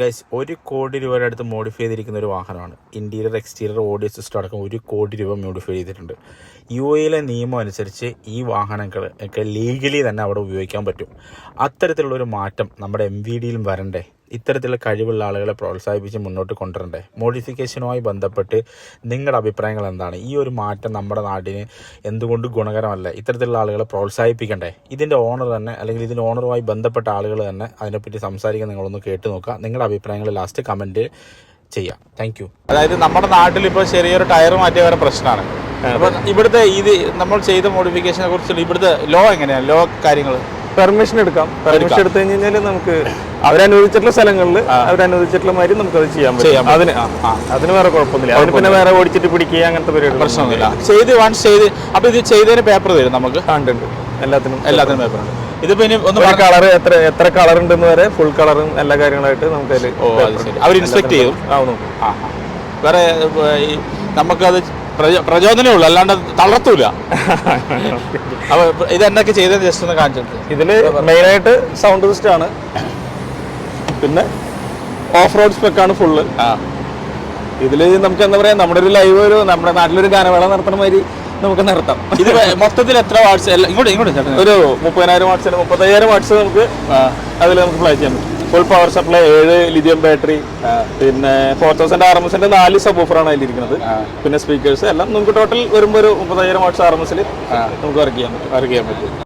Guys ഒരു കോടി രൂപയുടെ അടുത്ത് മോഡിഫൈ ചെയ്തിരിക്കുന്ന ഒരു വാഹനമാണ്. ഇന്റീരിയർ എക്സ്റ്റീരിയർ ഓഡിയോ സിസ്റ്റം അടക്കം ഒരു കോടി രൂപ മോഡിഫൈ ചെയ്തിട്ടുണ്ട്. യു എയിലെ നിയമം അനുസരിച്ച് ഈ വാഹനങ്ങൾ ഒക്കെ ലീഗലി തന്നെ അവിടെ ഉപയോഗിക്കാൻ പറ്റും. അത്തരത്തിലുള്ള ഒരു മാറ്റം നമ്മുടെ എം വി ഡിയിലും വരണ്ടേ? ഇത്തരത്തിലുള്ള കഴിവുള്ള ആളുകളെ പ്രോത്സാഹിപ്പിച്ച് മുന്നോട്ട് കൊണ്ടുവരണ്ടേ? മോഡിഫിക്കേഷനുമായി ബന്ധപ്പെട്ട് നിങ്ങളുടെ അഭിപ്രായങ്ങൾ എന്താണ്? ഈ ഒരു മാറ്റം നമ്മുടെ നാടിന് എന്തുകൊണ്ട് ഗുണകരമല്ല? ഇത്തരത്തിലുള്ള ആളുകളെ പ്രോത്സാഹിപ്പിക്കണ്ടേ? ഇതിന്റെ ഓണർ തന്നെ അല്ലെങ്കിൽ ഇതിന്റെ ഓണറുമായി ബന്ധപ്പെട്ട ആളുകൾ തന്നെ അതിനെപ്പറ്റി സംസാരിക്കാൻ നിങ്ങളൊന്ന് കേട്ട് നോക്കുക. നിങ്ങളുടെ അഭിപ്രായങ്ങൾ ലാസ്റ്റ് കമന്റ് ചെയ്യാം. താങ്ക് യു അതായത് നമ്മുടെ നാട്ടിൽ ഇപ്പോൾ ചെറിയൊരു ടയർ മാറ്റിയ വരെ പ്രശ്നമാണ്. ഇവിടുത്തെ ഇത് നമ്മൾ ചെയ്ത മോഡിഫിക്കേഷനെ കുറിച്ചുള്ള ഇവിടുത്തെ ലോ എങ്ങനെയാണ് ലോ കാര്യങ്ങൾ പെർമിഷൻ എടുക്കാം. പെർമിഷൻ എടുത്തു കഴിഞ്ഞാൽ നമുക്ക് അവരനുവദിച്ചിട്ടുള്ള സ്ഥലങ്ങളിൽ അവരനുവദിച്ചിട്ടുള്ള മാതിരി നമുക്ക് അത് ചെയ്യാൻ പറ്റും. അതിന് അതിന് വേറെ കുഴപ്പമൊന്നുമില്ല. അതിന് പിന്നെ വേറെ ഓടിച്ചിട്ട് പിടിക്കുക അങ്ങനത്തെ പരിപാടി പ്രശ്നമൊന്നുമില്ല. ചെയ്ത് വൺസ് ചെയ്ത് അപ്പൊ ഇത് ചെയ്തതിന് പേപ്പർ തരും നമുക്ക്? കണ്ടുണ്ട് എല്ലാത്തിനും എല്ലാത്തിനും പേപ്പർ ഉണ്ട്. ഇതിപ്പോ ഇനി ഒന്ന് കളർ എത്ര എത്ര കളർ ഉണ്ടെന്ന് വരെ ഫുൾ കളറും എല്ലാ കാര്യങ്ങളായിട്ട് നമുക്ക് അതിൽ അവർ ഇൻസ്പെക്ട് ചെയ്യും. ആ. വേറെ നമുക്കത് പ്രചോദനമേ ഉള്ളൂ അല്ലാണ്ട് തളർത്തൂല. അപ്പൊ ഇത് എന്നൊക്കെ ചെയ്തത് ജസ്റ്റ് ഒന്ന് കാണിച്ചിട്ട്. ഇതിൽ മെയിനായിട്ട് സൗണ്ട് സിസ്റ്റം ആണ്. പിന്നെ ഓഫ് റോഡ് സ്പെക്കാണ് ഫുള്ള് ആ. ഇതിൽ നമുക്ക് എന്താ പറയാ നമ്മുടെ ഒരു ലൈവ് ഒരു നമ്മുടെ നാട്ടിലൊരു ഗാനമേള നടത്തണ മാതിരി നമുക്ക് നടത്താം. ഇത് മൊത്തത്തിൽ എത്ര വാട്സ് ഇങ്ങോട്ട് ഇങ്ങോട്ട് ഒരു മുപ്പതിനായിരം വാട്സ് മുപ്പത്തയ്യായിരം വാട്സ് നമുക്ക് അതിൽ നമുക്ക് ഫ്ലൈ ചെയ്യാൻ പറ്റും. ഫുൾ പവർ സപ്ലൈ ഏഴ് ലിഥിയം ബാറ്ററി പിന്നെ ഫോർ തൗസൻഡ് ആർ എം എസിന്റെ നാല് സബ് ഓഫറാണ് അതിലിരിക്കുന്നത്. പിന്നെ സ്പീക്കേഴ്സ് എല്ലാം നമുക്ക് ടോട്ടൽ വരുമ്പോൾ ഒരു മുപ്പതായിരം വാട്ട്സ് ആർ എം എസിൽ നമുക്ക് വർക്ക് ചെയ്യാൻ പറ്റും. വർക്ക് ചെയ്യാൻ പറ്റും.